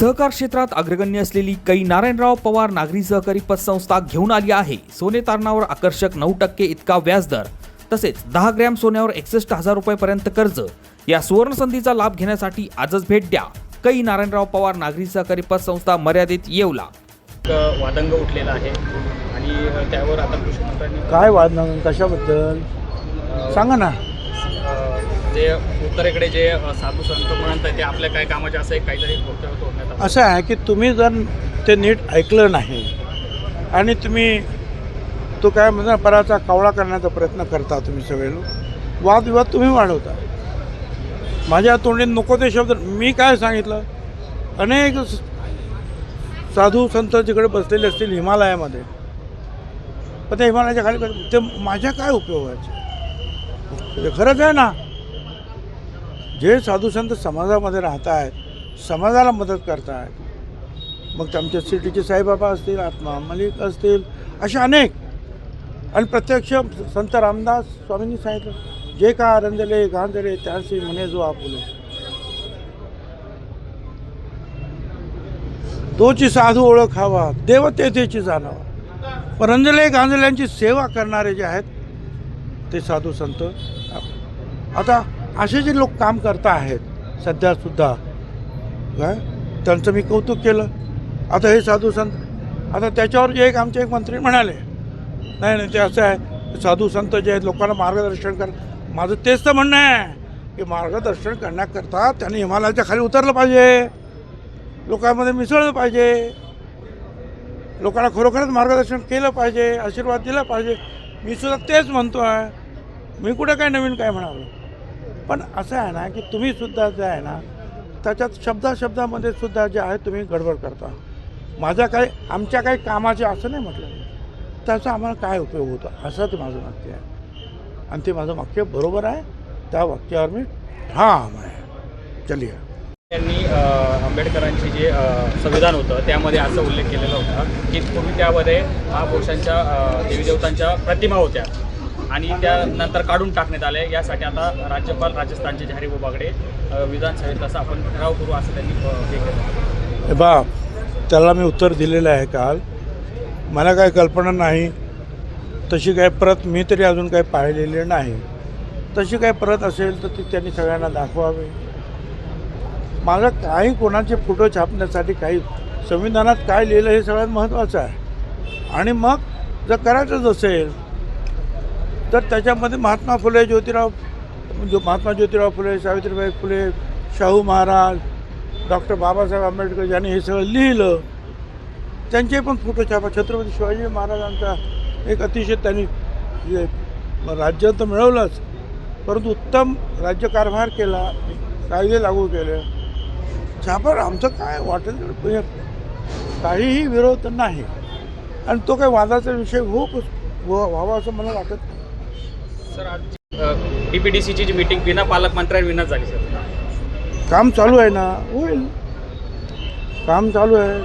सहकार क्षेत्रात अग्रगण्य असलेली कै नारायणराव पवार नागरी सहकारी पतसंस्था घेऊन आली आहे. सोने तारणावर आकर्षक नऊ टक्के इतका व्याजदर तसेच दहा ग्रॅम सोन्यावर एकसष्ट हजार रुपयेपर्यंत कर्ज. या सुवर्णसंधीचा लाभ घेण्यासाठी आजच भेट द्या. कै नारायणराव पवार नागरी सहकारी पतसंस्था मर्यादित येवला. वादंग उठलेला आहे. आणि त्यावर आता कृषी मंत्र्यांनी काय वाद नाही कशाबद्दल सांगा ना. जे उत्तरेकडे जे साधू संत म्हणत ते आपल्या काय कामाचे असं एक काहीतरी वक्तव्य असं आहे की तुम्ही जर ते नीट ऐकलं नाही आणि तुम्ही तो काय म्हणजे पराचा कावळा करण्याचा प्रयत्न करता तुम्ही सगळे लोक वादविवाद तुम्ही वाढवता. माझ्या तोंडी नको ते शब्द मी काय सांगितलं? अनेक स- साधू संत जिकडे बसलेले असतील हिमालयामध्ये पण त्या हिमालयाच्या खाली ते माझ्या काय उपयोगाचे? ते खरंच आहे ना? जे साधू संत समाजामध्ये राहत आहेत समाजाला मदत करत आहेत मग ते आमच्या सिटीचे साईबाबा असतील आत्मा मलिक असतील असे अनेक. आणि प्रत्यक्ष संत रामदास स्वामींनी सांगितलं जे का आरंदले गांजले त्याशी म्हणे जो आपुले. तोची साधू ओळखावा देव तेथेची जाणावा. पण गांजल्यांची सेवा करणारे जे आहेत ते साधू संत आता असे जे लोक काम करता आहेत सध्यासुद्धा काय त्यांचं मी कौतुक केलं. आता हे साधू संत आता त्याच्यावर जे एक आमचे एक मंत्री म्हणाले नाही नाही ते असं आहे साधू संत जे आहेत लोकांना मार्गदर्शन कर माझं तेच तर म्हणणं आहे की मार्गदर्शन करण्याकरता त्यांनी हिमालयाच्या खाली उतरलं पाहिजे. लोकांमध्ये मिसळलं पाहिजे. लोकांना खरोखरच मार्गदर्शन केलं पाहिजे आशीर्वाद दिला पाहिजे. मी सुद्धा तेच म्हणतो आहे मी कुठं काय नवीन काय म्हणालो? पण असं आहे ना की तुम्ही सुद्धा जे आहे ना त्याच्यात शब्दा शब्दामध्ये सुद्धा जे आहे तुम्ही गडबड करता. माझ्या काही आमच्या काही कामाचे असं नाही म्हटलं. त्याचा आम्हाला काय उपयोग होतो? असं ते माझं वाक्य आहे. आणि ते माझं वाक्य बरोबर आहे. त्या वाक्यावर मी ठाम आहे. चलिया त्यांनी आंबेडकरांचे जे संविधान होतं त्यामध्ये असं उल्लेख केलेला होता की पूर्वी त्यामध्ये महापुरुषांच्या देवीदेवतांच्या प्रतिमा होत्या. आणि त्यानंतर काढून टाकण्यात आले. यासाठी आता राज्यपाल राजस्थानचे हरिभाऊ बागडे विधानसभेत असं आपण ठराव करू असं त्यांनी हे केलं. बा त्याला मी उत्तर दिलेलं आहे काल. मला काही कल्पना नाही. तशी काय प्रत मी तरी अजून काही पाहिलेली नाही. तशी काय प्रत असेल तर ती त्यांनी सगळ्यांना दाखवावी. माझं काही कोणाचे फोटो छापण्यासाठी काही संविधानात काय लिहिलं हे सगळ्यात महत्त्वाचं आहे. आणि मग जर करायचंच असेल तर त्याच्यामध्ये महात्मा फुले ज्योतिराव जो महात्मा ज्योतिराव फुले सावित्रीबाई फुले शाहू महाराज डॉक्टर बाबासाहेब आंबेडकर यांनी हे सगळं लिहिलं. त्यांचे पण फोटो छापा. छत्रपती शिवाजी महाराजांचा एक अतिशय त्यांनी राज्य तर मिळवलंच परंतु उत्तम राज्यकारभार केला कायदे लागू केले. छापा आमचं काय वाटेल काहीही विरोध नाही. आणि तो काही वादाचा विषय हो व्हावा असं मला वाटत नाही. सर आज D P D G meeting बिना पालकमंत्र्यांविनाच झाली सर. काम चालू आहे ना होईल. काम चालू आहे.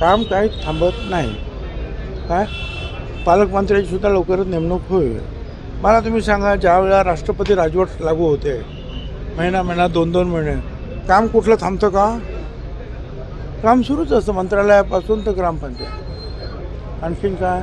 काम काही थांबत नाही. काय? पालकमंत्र्याची सुद्धा लवकरच नेमणूक होईल. मला तुम्ही सांगा ज्या वेळेला राष्ट्रपती राजवट लागू होते महिना महिना दोन दोन महिने काम कुठलं थांबतं का? काम सुरूच असतं. मंत्रालयापासून तर ग्रामपंचायत. आणखीन काय?